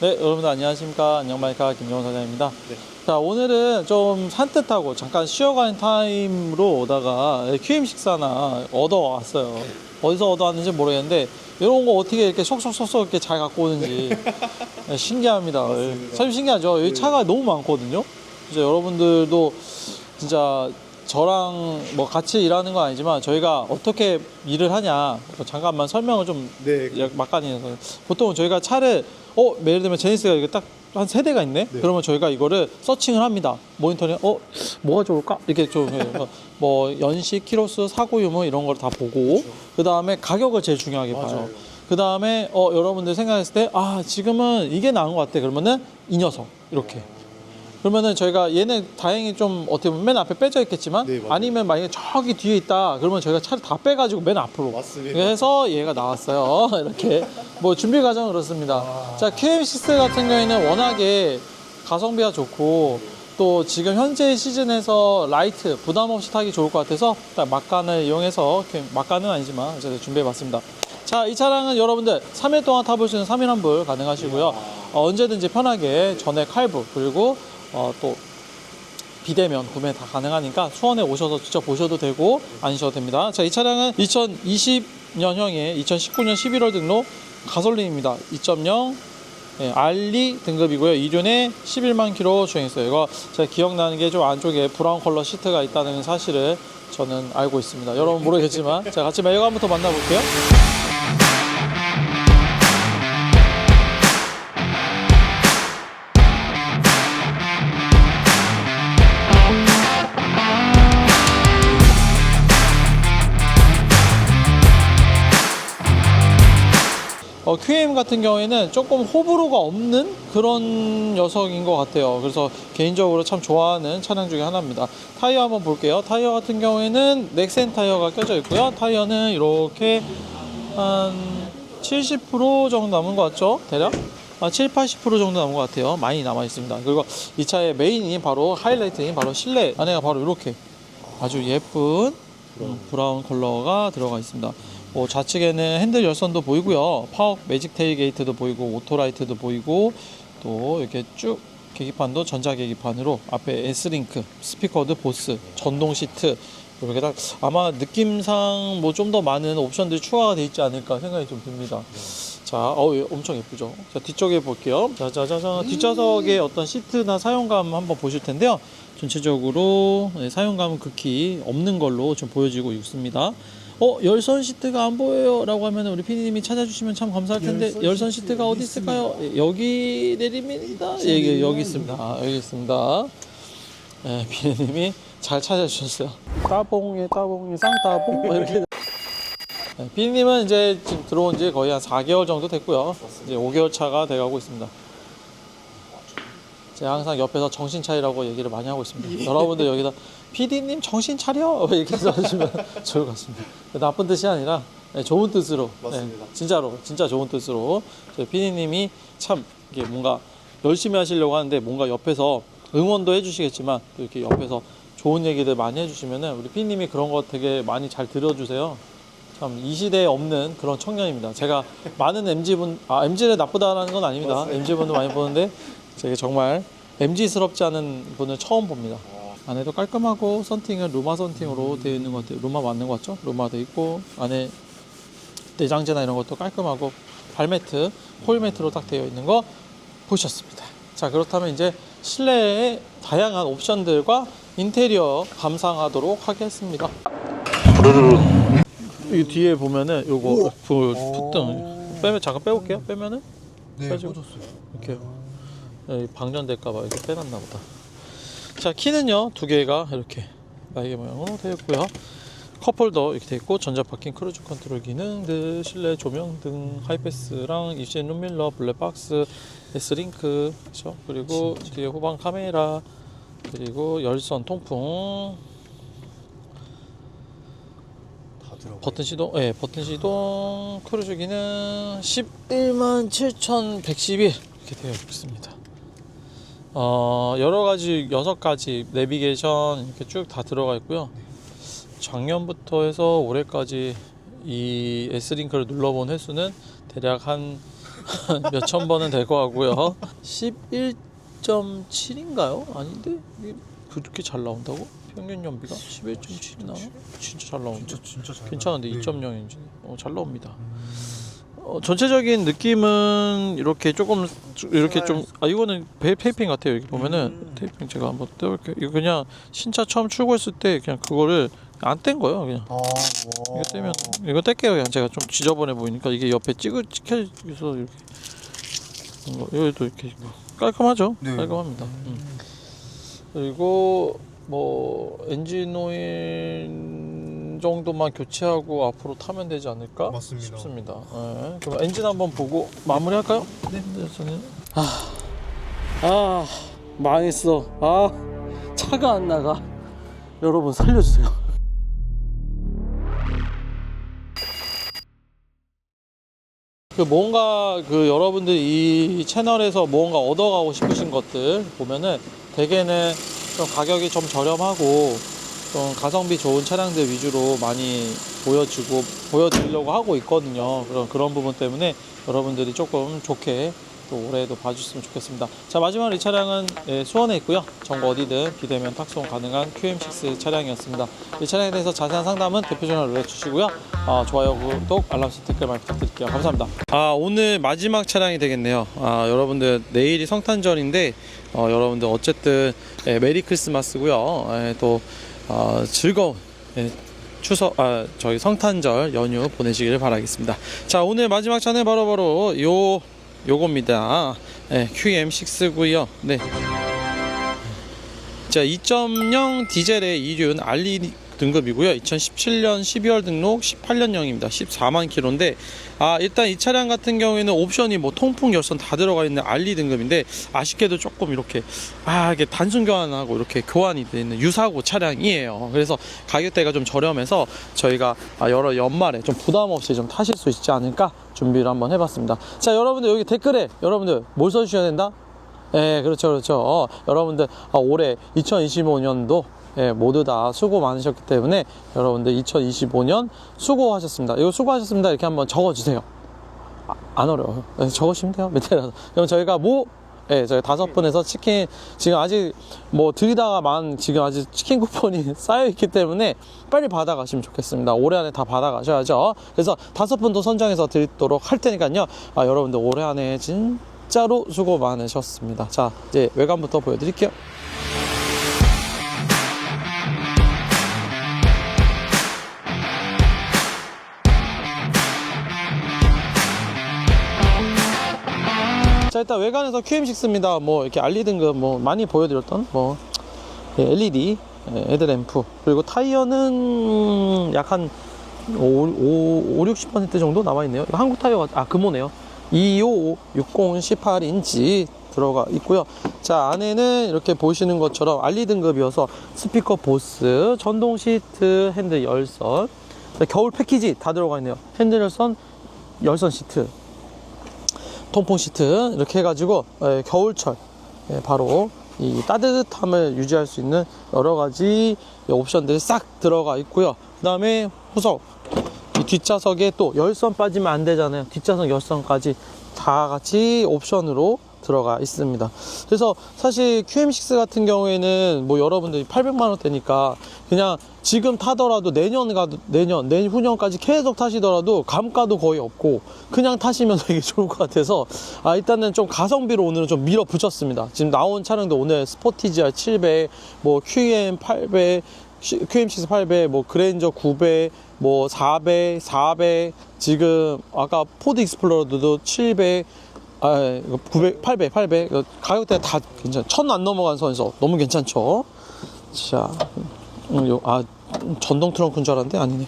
네, 여러분들 안녕하십니까. 안녕마이카 김영훈 사장입니다. 네. 자, 오늘은 좀 산뜻하고 잠깐 쉬어가는 타임으로 오다가 QM 식사나 얻어왔어요. 어디서 얻어왔는지 모르겠는데, 이런 거 어떻게 이렇게 속속속속 이렇게 잘 갖고 오는지 네, 신기합니다. 맞습니다. 참 신기하죠. 여기 네. 차가 너무 많거든요. 진짜 여러분들도 진짜 저랑 뭐 같이 일하는 건 아니지만 저희가 어떻게 일을 하냐 잠깐만 설명을 좀 네. 막간이어서 보통 저희가 차를 어 예를 들면 제니스가 이거 딱한 세 대가 있네. 네. 그러면 저희가 이거를 서칭을 합니다. 모니터링 어 뭐가 좋을까 이렇게 좀 해요. 뭐 연식, 키로수, 사고 유무 이런 걸 다 보고 그 다음에 가격을 제일 중요하게 봐요. 맞아요. 그 다음에 어 여러분들 생각했을 때 아 지금은 이게 나은 것 같아. 그러면은 이 녀석 이렇게. 그러면은 저희가 얘는 다행히 좀 어떻게 보면 맨 앞에 빼져 있겠지만 네, 맞아요. 아니면 만약에 저기 뒤에 있다 그러면 저희가 차를 다 빼가지고 맨 앞으로 맞습니다. 그래서 얘가 나왔어요. 이렇게 뭐 준비 과정은 그렇습니다. 자 QM6 같은 경우에는 워낙에 가성비가 좋고 또 지금 현재 시즌에서 라이트 부담 없이 타기 좋을 것 같아서 딱 막간을 이용해서 이렇게 막간은 아니지만 어쨌든 준비해봤습니다. 자 이 차량은 여러분들 3일 동안 타볼 수 있는 3일 환불 가능하시고요. 어, 언제든지 편하게 전액 할부 그리고 어, 또 비대면 구매 다 가능하니까 수원에 오셔서 직접 보셔도 되고 아니셔도 됩니다. 자, 이 차량은 2020년형의 2019년 11월 등록 가솔린입니다. 2.0 예, 알리 등급이고요. 2륜에 11만 킬로 주행했어요. 이거 제가 기억나는 게 좀 안쪽에 브라운 컬러 시트가 있다는 사실을 저는 알고 있습니다. 여러분 모르겠지만 자 같이 매력감부터 만나볼게요. 어, QM 같은 경우에는 조금 호불호가 없는 그런 녀석인 것 같아요. 그래서 개인적으로 참 좋아하는 차량 중에 하나입니다. 타이어 한번 볼게요. 타이어 같은 경우에는 넥센 타이어가 껴져 있고요. 타이어는 이렇게 한 70% 정도 남은 것 같죠? 대략? 아, 7, 80% 정도 남은 것 같아요. 많이 남아 있습니다. 그리고 이 차의 메인이 바로 하이라이트인 바로 실내 안에가 바로 이렇게 아주 예쁜 음, 브라운 컬러가 들어가 있습니다. 뭐 좌측에는 핸들 열선도 보이고요. 파워 매직 테일 게이트도 보이고 오토라이트도 보이고 또 이렇게 쭉 계기판도 전자 계기판으로 앞에 S링크 스피커도 보스 전동 시트 이렇게 딱 아마 느낌상 뭐 좀 더 많은 옵션들이 추가가 돼 있지 않을까 생각이 좀 듭니다. 자, 어, 예, 엄청 예쁘죠. 자, 뒤쪽에 볼게요. 자, 자, 자, 자, 뒷좌석의 어떤 시트나 사용감 한번 보실 텐데요. 전체적으로 네, 사용감은 극히 없는 걸로 좀 보여지고 있습니다. 어, 열선 시트가 안 보여요. 라고 하면 우리 피디님이 찾아주시면 참 감사할 텐데, 열선, 열선 시트가 시트 어디 있을까요? 예, 여기 내립니다. 예, 예, 여기 있습니다. 아, 여기 있습니다. 예, 피디님이 잘 찾아주셨어요. 따봉에 따봉에 쌍따봉? 뭐 이렇게. 네, 비님은 이제 지금 들어온 지 거의 한 4개월 정도 됐고요. 이제 5개월 차가 돼가고 있습니다. 제가 항상 옆에서 정신 차리라고 얘기를 많이 하고 있습니다. 여러분들 여기다 PD님 정신 차려 이렇게 써주시면 좋을 것 같습니다. 나쁜 뜻이 아니라 네, 좋은 뜻으로, 네, 맞습니다. 진짜로, 진짜 좋은 뜻으로 PD님이 참 이게 뭔가 열심히 하시려고 하는데 뭔가 옆에서 응원도 해주시겠지만 또 이렇게 옆에서 좋은 얘기들 많이 해주시면은 우리 PD님이 그런 거 되게 많이 잘 들어주세요. 참 이 시대에 없는 그런 청년입니다. 제가 많은 MZ 분, 아 MZ를 나쁘다라는 건 아닙니다. 맞습니다. MZ 분도 많이 보는데 제가 정말 MZ스럽지 않은 분을 처음 봅니다. 안에도 깔끔하고 썬팅은 루마 썬팅으로 되어 있는 것 같아요. 루마 맞는 것 같죠? 루마 돼 있고 안에 내장재나 이런 것도 깔끔하고 발매트, 폴매트로 딱 되어 있는 거 보셨습니다. 자 그렇다면 이제 실내의 다양한 옵션들과 인테리어 감상하도록 하겠습니다. 이 뒤에 보면은 요거 그 풋등 빼면 잠깐 빼볼게요. 빼면은 네, 가지고. 꽂았어요. 이렇게 방전될까봐 이렇게 빼놨나 보다. 자 키는요 두 개가 이렇게 날개 모양으로 되어 있고요. 컵홀더 이렇게 되어 있고 전자 파킹 크루즈 컨트롤 기능들 실내 조명 등 하이패스랑 입신 룸밀러 블랙박스 S링크 그렇죠? 그리고 뒤에 후방 카메라 그리고 열선 통풍. 버튼 시동, 예, 버튼 시동 크루즈 기능 11만 7,111 이렇게 되어 있습니다. 어, 여러 가지 여섯 가지 내비게이션 이렇게 쭉 다 들어가 있고요. 작년부터 해서 올해까지 이 S링크를 눌러본 횟수는 대략 한 몇 천 번은 될것 같고요. 11.7인가요? 아닌데 그렇게 잘 나온다고? 평균 연비가 11.7이 나와? 진짜 잘 나오는데. 진짜 진짜 잘 괜찮은데 나와요. 2.0 엔진. 어, 잘 나옵니다. 어, 전체적인 느낌은 이렇게 조금 주- 이렇게 좀 아 이거는 배 테이핑 같아요. 여기 보면은 음. 테이핑 제가 한번 떼볼게요. 이거 그냥 신차 처음 출고했을 때 그냥 그거를 안 뗀 거예요. 그냥 아, 와. 이거 떼면 이거 뗄게요. 그냥 제가 좀 지저분해 보이니까 이게 옆에 찍어 찍혀서 이렇게 이거 여기도 이렇게 깔끔하죠. 네. 깔끔합니다. 음. 그리고 뭐 엔진 오일 정도만 교체하고 앞으로 타면 되지 않을까 맞습니다. 싶습니다. 네. 그럼 엔진 한번 보고 마무리할까요? 네. 저는 아, 아 망했어. 아 차가 안 나가. 여러분 살려주세요. 그 뭔가 그 여러분들 이 채널에서 뭔가 얻어가고 싶으신 것들 보면은 대개는 좀 가격이 좀 저렴하고 좀 가성비 좋은 차량들 위주로 많이 보여주고 보여드리려고 하고 있거든요. 그런 그런 부분 때문에 여러분들이 조금 좋게 또 올해도 봐주셨으면 좋겠습니다. 자 마지막으로 이 차량은 예, 수원에 있고요. 전국 어디든 비대면 탁송 가능한 QM6 차량이었습니다. 이 차량에 대해서 자세한 상담은 대표 전화 연락 주시고요. 아, 좋아요, 구독, 알람 설정 댓글 많이 부탁드릴게요. 감사합니다. 아 오늘 마지막 차량이 되겠네요. 아 여러분들 내일이 성탄절인데 어, 여러분들 어쨌든 예, 메리 크리스마스고요. 예, 또 어, 즐거운 예, 추석 아 저희 성탄절 연휴 보내시길 바라겠습니다. 자 오늘 마지막 차는 바로 바로 요 요겁니다. 네, QM6고요. 네. 자 2.0 디젤의 이륜 알리 등급이고요. 2017년 12월 등록 18년형입니다. 14만 킬로인데 아 일단 이 차량 같은 경우에는 옵션이 뭐 통풍 열선 다 들어가 있는 알리 등급인데 아쉽게도 조금 이렇게 아 이게 단순 교환하고 이렇게 교환이 되는 유사고 차량이에요. 그래서 가격대가 좀 저렴해서 저희가 아, 여러 연말에 좀 부담 없이 좀 타실 수 있지 않을까 준비를 한번 해봤습니다. 자 여러분들 여기 댓글에 여러분들 뭘 써주셔야 된다? 예, 그렇죠, 그렇죠. 어, 여러분들 아, 올해 2025년도 예, 모두 다 수고 많으셨기 때문에 여러분들 2025년 수고하셨습니다. 이거 수고하셨습니다. 이렇게 한번 적어주세요. 아, 안 어려워요. 예, 적으시면 돼요. 밑에라도. 그럼 저희가 뭐 예, 저희 다섯 분에서 치킨 지금 아직 뭐 드리다가만 지금 아직 치킨 쿠폰이 쌓여 있기 때문에 빨리 받아가시면 좋겠습니다. 올해 안에 다 받아가셔야죠. 그래서 다섯 분도 선정해서 드리도록 할 테니까요. 아, 여러분들 올해 안에 진짜로 수고 많으셨습니다. 자, 이제 외관부터 보여드릴게요. 일단 외관에서 QM6입니다. 뭐 이렇게 알리 등급 뭐 많이 보여드렸던 뭐 예, LED 예, 헤드램프 그리고 타이어는 약한 5, 5, 5 60% 정도 남아있네요. 한국 타이어가 아 금호네요. 25 60 18인치 들어가 있고요. 자 안에는 이렇게 보시는 것처럼 알리 등급이어서 스피커 보스, 전동 시트, 핸들 열선, 겨울 패키지 다 들어가 있네요. 핸들 열선, 열선 시트, 통풍 시트 이렇게 해가지고 예, 겨울철 예, 바로 이 따뜻함을 유지할 수 있는 여러 가지 옵션들이 싹 들어가 있고요. 그 다음에 후석 이 뒷좌석에 또 열선 빠지면 안 되잖아요. 뒷좌석 열선까지 다 같이 옵션으로 들어가 있습니다. 그래서 사실 QM6 같은 경우에는 뭐 여러분들이 800만 원대니까 그냥 지금 타더라도 내년 가도 내년 내후년까지 계속 타시더라도 감가도 거의 없고 그냥 타시면 되게 좋을 것 같아서 아 일단은 좀 가성비로 오늘은 좀 밀어붙였습니다. 지금 나온 차량도 오늘 스포티지R 700, 뭐 QM 800, QM6 800, 뭐 그랜저 900, 뭐 400, 400 지금 아까 포드 익스플로러도 700 아, 이거 900, 800, 800. 이거 가격대가 다 괜찮아. 천안 넘어간 선에서 너무 괜찮죠? 자, 음, 요, 아, 전동 트렁크인 줄 알았는데 아니네.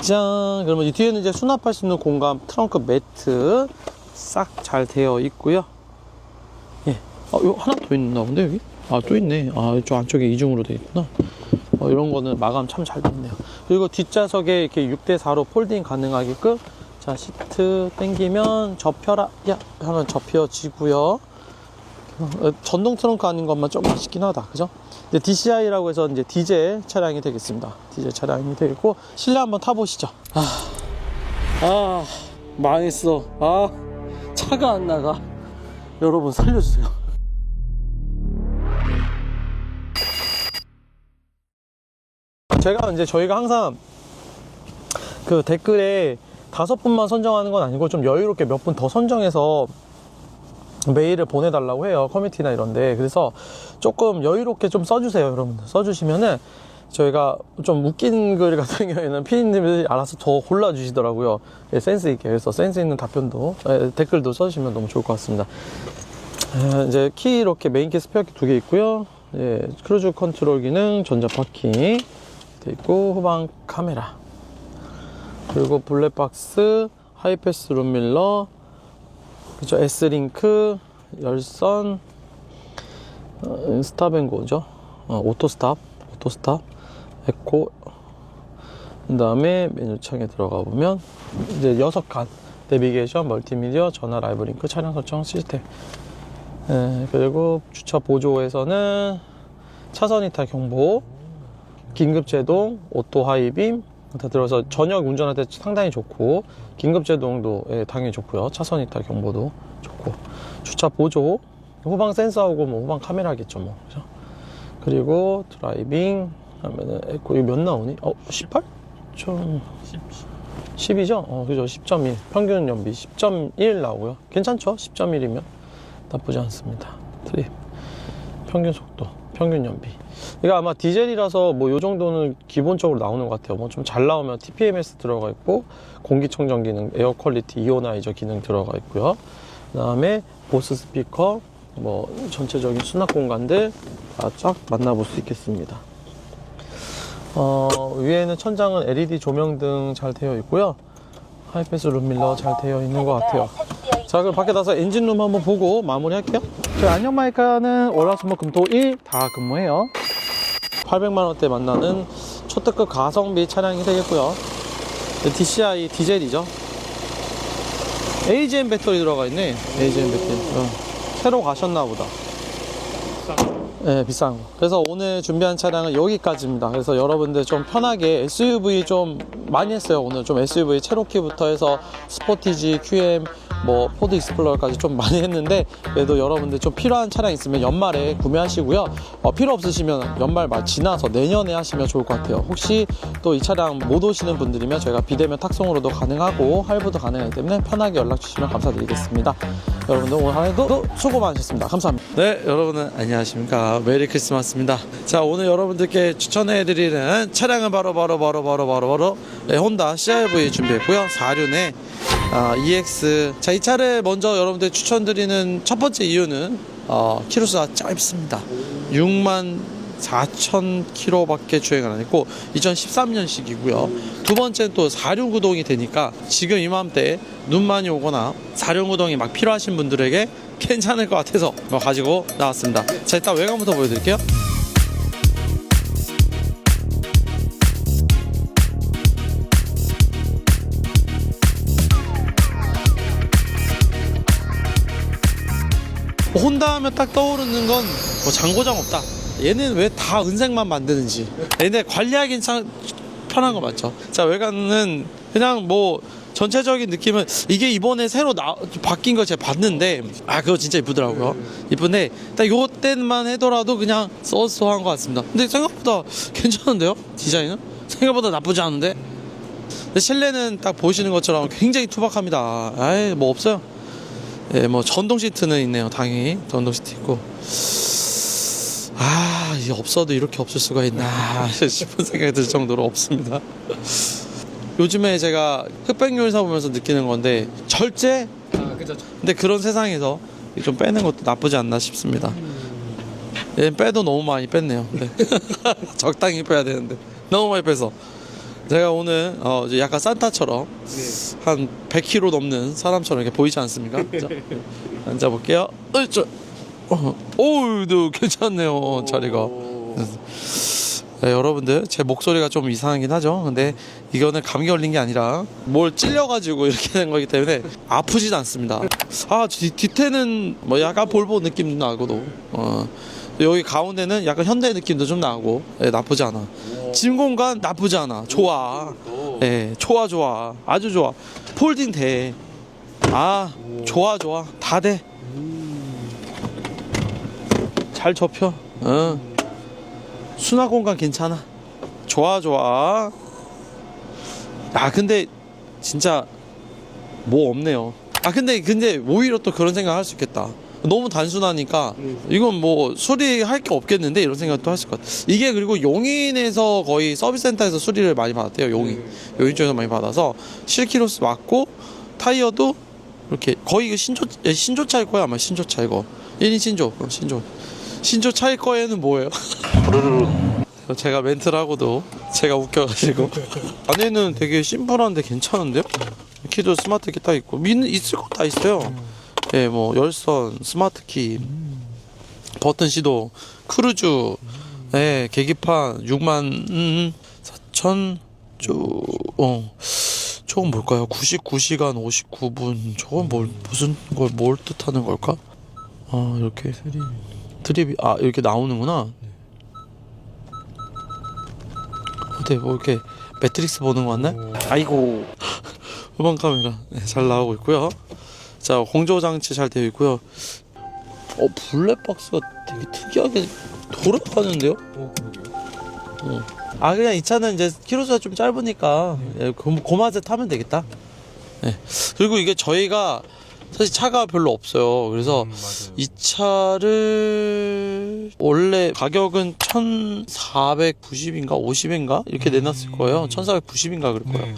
짠. 그러면 이 뒤에는 이제 수납할 수 있는 공간 트렁크 매트 싹 잘 되어 있고요. 예. 어, 요 하나 더 있나 본데 여기? 아, 또 있네. 아, 이쪽 안쪽에 이중으로 되어 있구나. 어, 이런 거는 마감 참 잘 됐네요. 그리고 뒷좌석에 이렇게 6대4로 폴딩 가능하게끔 자, 시트 당기면 접혀라. 야, 하면 접혀지고요. 어, 전동 트렁크 아닌 것만 좀 아쉽긴 하다. 그죠? 근데 DCI라고 해서 이제 디젤 차량이 되겠습니다. 디젤 차량이 되겠고 실내 한번 타보시죠. 아, 아 망했어. 아, 차가 안 나가. 여러분 살려주세요. 제가 이제 저희가 항상 그 댓글에 다섯 분만 선정하는 건 아니고 좀 여유롭게 몇 분 더 선정해서 메일을 보내달라고 해요 커뮤니티나 이런데. 그래서 조금 여유롭게 좀 써주세요 여러분들. 써주시면은 저희가 좀 웃긴 글 같은 경우에는 피디님들이 알아서 더 골라주시더라고요. 예, 센스 있게. 그래서 센스 있는 답변도 예, 댓글도 써주시면 너무 좋을 것 같습니다. 에, 이제 키 이렇게 메인 키 스페어키 두 개 있고요. 예, 크루즈 컨트롤 기능 전자 파킹 돼 있고 후방 카메라 그리고 블랙박스 하이패스 룸밀러 그죠? S링크 열선 어, 스탑앤고죠? 어, 오토스탑 오토스탑 에코. 그 다음에 메뉴창에 들어가 보면 이제 여섯 칸. 내비게이션 멀티미디어 전화 라이브 링크 차량 설정 시스템 예, 그리고 주차 보조에서는 차선 이탈 경보 긴급 제동, 오토 하이빔 다 들어서 저녁 운전할 때 상당히 좋고 긴급 제동도 예, 당연히 좋고요. 차선 이탈 경보도 좋고 주차 보조, 후방 센서하고 뭐 후방 카메라겠죠, 뭐. 그죠? 그리고 드라이빙 하면은 에코 이거 몇 나오니? 어, 18? 좀 10이죠? 어, 그죠. 10.1. 평균 연비 10.1 나오고요. 괜찮죠? 10.1이면 나쁘지 않습니다. 트립. 평균 속도, 평균 연비. 이거 아마 디젤이라서 뭐 요 정도는 기본적으로 나오는 것 같아요. 뭐 좀 잘 나오면 TPMS 들어가 있고 공기청정 기능, 에어 퀄리티 이오나이저 기능 들어가 있고요. 그 다음에 보스 스피커, 뭐 전체적인 수납 공간들 다쫙 만나볼 수 있겠습니다. 어, 위에는 천장은 LED 조명 등 잘 되어 있고요. 하이패스 룸밀러 잘 되어 있는 것 같아요. 자, 그럼 밖에 나서 엔진룸 한번 보고 마무리할게요. 저희 안녕 마이카는 월화수목 금토일 다 근무해요. 800만 원대 만나는 초특급 가성비 차량이 되겠고요. DCI 디젤이죠. AGM 배터리 들어가 있네. AGM 배터리. 어. 새로 가셨나 보다. 네, 비싼 거. 그래서 오늘 준비한 차량은 여기까지입니다. 그래서 여러분들 좀 편하게 SUV 좀 많이 했어요. 오늘 좀 SUV 체로키부터 해서 스포티지, QM, 뭐 포드 익스플로러까지 좀 많이 했는데 그래도 여러분들 좀 필요한 차량 있으면 연말에 구매하시고요. 어, 필요 없으시면 연말 말 지나서 내년에 하시면 좋을 것 같아요. 혹시 또 이 차량 못 오시는 분들이면 저희가 비대면 탁송으로도 가능하고 할부도 가능하기 때문에 편하게 연락 주시면 감사드리겠습니다. 여러분들 오늘 하루도 수고 많으셨습니다. 감사합니다. 네, 여러분은 안녕하십니까. 메리 크리스마스입니다. 자, 오늘 여러분들께 추천해드리는 차량은 바로 바로 바로 바로 바로 바로 네, 혼다 CRV 준비했고요. 4륜의 아, EX. 자, 이 차를 먼저 여러분들 추천드리는 첫 번째 이유는 어, 키로수가 짧습니다. 6만 4천 킬로밖에 주행을 안 했고 2013년식이고요. 두 번째는 또 4륜 구동이 되니까 지금 이맘때 눈 많이 오거나 4륜 구동이 막 필요하신 분들에게 괜찮을 것 같아서 뭐 가지고 나왔습니다. 자, 일단 외관부터 보여드릴게요. 혼다 하면 딱 떠오르는 건 뭐 장고장 없다. 얘는 왜 다 은색만 만드는지. 얘네 관리하기 참 편한 거 맞죠? 자, 외관은 그냥 뭐 전체적인 느낌은 이게 이번에 새로 나, 바뀐 거 제가 봤는데 아 그거 진짜 이쁘더라고요. 이쁜데 딱 요때만 해더라도 그냥 쏘쏘한 것 같습니다. 근데 생각보다 괜찮은데요? 디자인은? 생각보다 나쁘지 않은데? 실내는 딱 보시는 것처럼 굉장히 투박합니다. 아예 뭐 없어요. 예, 뭐 전동 시트는 있네요. 당연히 전동 시트 있고. 아, 이게 없어도 이렇게 없을 수가 있나 싶은 생각이 들 정도로 없습니다. 요즘에 제가 흑백요리사 보면서 느끼는 건데 절제. 아, 그죠. 근데 그런 세상에서 좀 빼는 것도 나쁘지 않나 싶습니다. 얘 빼도 너무 많이 뺐네요. 네. 적당히 빼야 되는데 너무 많이 빼서 제가 오늘 어, 이제 약간 산타처럼 네. 한 100kg 넘는 사람처럼 이렇게 보이지 않습니까? 자, 앉아 볼게요. 어이, 저, 어, 오우, 너 괜찮네요, 자리가. 네, 여러분들, 제 목소리가 좀 이상하긴 하죠. 근데 이거는 감기 걸린 게 아니라 뭘 찔려가지고 이렇게 된 거기 때문에 아프지도 않습니다. 아, 뒤, 뒤태는 뭐 약간 볼보 느낌도 나고도. 어. 여기 가운데는 약간 현대 느낌도 좀 나고 예, 나쁘지 않아. 짐 공간 나쁘지 않아. 좋아. 예, 좋아 좋아. 아주 좋아. 폴딩 돼. 아 좋아 좋아 다 돼 잘 접혀 응 수납 공간 괜찮아 좋아 좋아 아 근데 진짜 뭐 없네요 아 근데 근데 오히려 또 그런 생각 할 수 있겠다 너무 단순하니까 이건 뭐 수리할 게 없겠는데 이런 생각도 있을 것 같아 이게 그리고 용인에서 거의 서비스 센터에서 수리를 많이 받았대요 용인. 용인 쪽에서 많이 받아서 실키로스 맞고 타이어도 이렇게 거의 이거 신조 예, 신조 차일 거야 아마 신조 차 이거. 1인 신조 어, 신조. 신조 차일 거에는 뭐예요? 제가 멘트를 하고도 제가 웃겨가지고. 안에는 되게 심플한데 괜찮은데요? 키도 스마트 키 딱 있고. 미는 있을 거 다 있어요. 예, 뭐 열선, 스마트 키, 버튼 시도, 크루즈, 예, 계기판 6만 4천 쭉 어. 저건 뭘까요? 99시간 59분. 저건 뭘 무슨 걸 뭘 뜻하는 걸까? 아, 이렇게 드립이 아, 이렇게 나오는구나. 어때? 뭐 이렇게 매트릭스 보는 거 같나? 아이고. 후방 카메라 네, 잘 나오고 있고요. 자, 공조 장치 잘 되어 있고요. 어, 블랙박스가 되게 특이하게 돌아가는데요? 어. 아 그냥 이 차는 이제 키로수가 좀 짧으니까 예, 고, 고마제 타면 되겠다. 네. 그리고 이게 저희가 사실 차가 별로 없어요. 그래서 이 차를 원래 가격은 1,490인가 50인가 이렇게 내놨을 거예요. 1,490인가 그럴 거예요.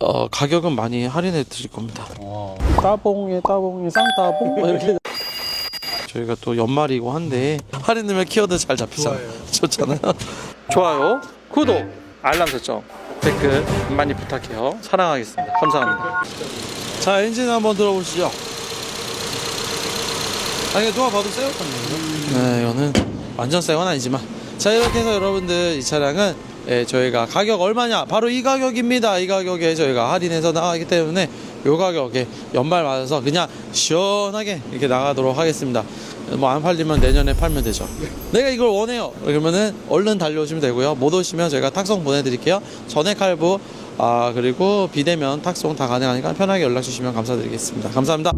어, 가격은 많이 할인해 드릴 겁니다. 따봉에 따봉에 쌍따봉 뭐 이렇게 저희가 또 연말이고 한데 할인되면 키워드 잘 잡히잖아요. 좋잖아요. 좋아요, 구독, 알람 설정, 댓글 많이 부탁해요. 사랑하겠습니다. 감사합니다. 자 엔진 한번 들어보시죠. 아 이거 누가 봐도 새우 같네요. 네 이거는 완전 새건 아니지만 자 이렇게 해서 여러분들 이 차량은 예, 저희가 가격 얼마냐 바로 이 가격입니다. 이 가격에 저희가 할인해서 나가기 때문에 요 가격에 연말 맞아서 그냥 시원하게 이렇게 나가도록 하겠습니다. 뭐 안 팔리면 내년에 팔면 되죠. 내가 이걸 원해요. 그러면은 얼른 달려오시면 되고요. 못 오시면 저희가 탁송 보내드릴게요. 전액 할부 아 그리고 비대면 탁송 다 가능하니까 편하게 연락 주시면 감사드리겠습니다. 감사합니다.